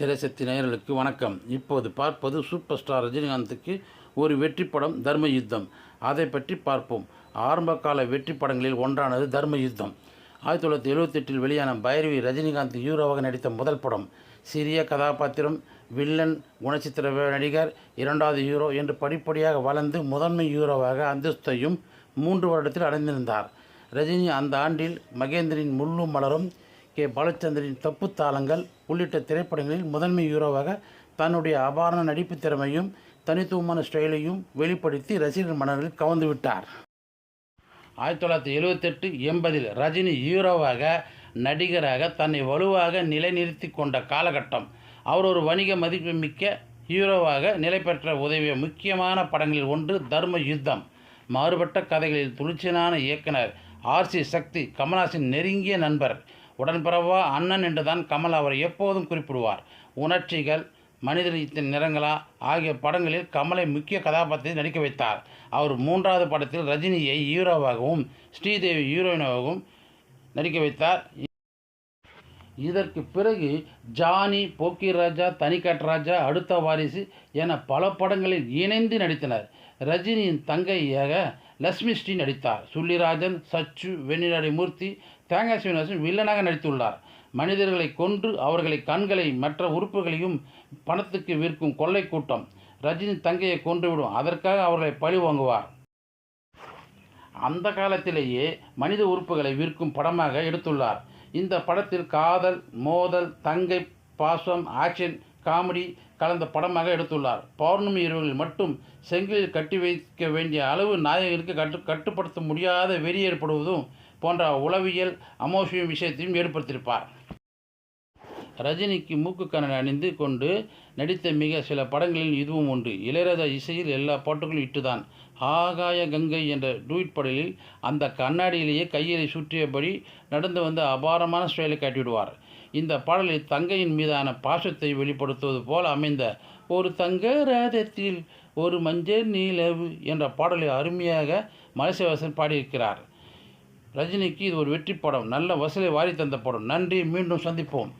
திரைசக்தி நேயர்களுக்கு வணக்கம். இப்போது பார்ப்பது சூப்பர் ஸ்டார் ரஜினிகாந்துக்கு ஒரு வெற்றி படம் தர்ம யுத்தம். அதை பற்றி பார்ப்போம். ஆரம்ப கால வெற்றி படங்களில் ஒன்றானது தர்ம யுத்தம். ஆயிரத்தி தொள்ளாயிரத்தி எழுபத்தெட்டில் வெளியான பைரவி ரஜினிகாந்த் ஹீரோவாக நடித்த முதல் படம். சிறிய கதாபாத்திரம் வில்லன் குணச்சித்திர நடிகர் இரண்டாவது ஹீரோ என்று படிப்படியாக வளர்ந்து முதன்மை ஹீரோவாக அந்தஸ்தையும் மூன்று வருடத்தில் அடைந்திருந்தார். ரஜினி அந்த ஆண்டில் மகேந்திரின் முள்ளும் மலரும் கே. பாலச்சந்தரின் தப்பு தாளங்கள் உள்ளிட்ட திரைப்படங்களில் முதன்மை ஹீரோவாக தன்னுடைய அபாரண நடிப்பு திறமையும் தனித்துவமான ஸ்டைலையும் வெளிப்படுத்தி ரசிகர் மனதில் கவர்ந்து விட்டார். ஆயிரத்தி தொள்ளாயிரத்தி எழுவத்தெட்டு எண்பதில் ரஜினி ஹீரோவாக நடிகராக தன்னை வலுவாக நிலைநிறுத்தி கொண்ட காலகட்டம். அவர் ஒரு வணிக மதிப்புமிக்க ஹீரோவாக நிலை பெற்ற உதவிய முக்கியமான படங்களில் ஒன்று தர்ம யுத்தம். மாறுபட்ட கதைகளில் துளிச்சலான இயக்குனர் ஆர்சி சக்தி கமலாசின் நெருங்கிய நண்பர். உடன்பிறவா அண்ணன் என்றுதான் கமல் அவரை எப்போதும் குறிப்பிடுவார். உணர்ச்சிகள் மனிதனின் நிறங்களா ஆகிய படங்களில் கமலை முக்கிய கதாபாத்திரத்தில் நடிக்க வைத்தார். அவர் மூன்றாவது படத்தில் ரஜினியை ஹீரோவாகவும் ஸ்ரீதேவி ஹீரோயினாகவும் நடிக்க வைத்தார். இதற்கு பிறகு ஜானி போக்கி ராஜா தனிக்காட் ராஜா அடுத்த வாரிசு என பல படங்களில் இணைந்து நடித்தனர். ரஜினியின் தங்கையாக லக்ஷ்மி ஸ்ரீ நடித்தார். சுள்ளிராஜன் சச்சு வெண்ணிலாடி மூர்த்தி தேங்காய் சீனிவாசன் வில்லனாக நடித்துள்ளார். மனிதர்களை கொன்று அவர்களை கண்களை மற்ற உறுப்புகளையும் பணத்துக்கு விற்கும் கொள்ளை கூட்டம். ரஜினி தங்கையை கொன்றுவிடும். அதற்காக அவர்களை பழி வாங்குவார். அந்த காலத்திலேயே மனித உறுப்புகளை விற்கும் படமாக எடுத்துள்ளார். இந்த படத்தில் காதல் மோதல் தங்கை பாசம் ஆக்ஷன் காமெடி கலந்த படமாக எடுத்துள்ளார். பௌர்ணமி இரவுகளில் மட்டும் செங்கிலில் கட்டி வைக்க வேண்டிய அளவு நாயகனுக்கு கட்டு கட்டுப்படுத்த முடியாத வெறி ஏற்படுவதும் போன்ற உளவியல் அமோசியம் விஷயத்தையும் ஏற்படுத்தியிருப்பார். ரஜினிக்கு மூக்கு கண்ணன் அணிந்து கொண்டு நடித்த மிக சில படங்களில் இதுவும் உண்டு. இளையராஜா இசையில் எல்லா பாட்டுகளும் இட்டுதான். ஆகாய கங்கை என்ற டூயிட் படலில் அந்த கண்ணாடியிலேயே கையை சுற்றியபடி நடந்து வந்த அபாரமான ஸ்டைலை காட்டிவிடுவார். இந்த பாடலில் தங்கையின் மீதான பாசத்தை வெளிப்படுத்துவது போல் அமைந்த ஒரு தங்க ரதத்தில் ஒரு மஞ்சள் நீலவு என்ற பாடலை அருமையாக மலைசிவாசன் பாடியிருக்கிறார். ரஜினிக்கு இது ஒரு வெற்றி படம். நல்ல வசூலை வாரி தந்த படம். நன்றி. மீண்டும் சந்திப்போம்.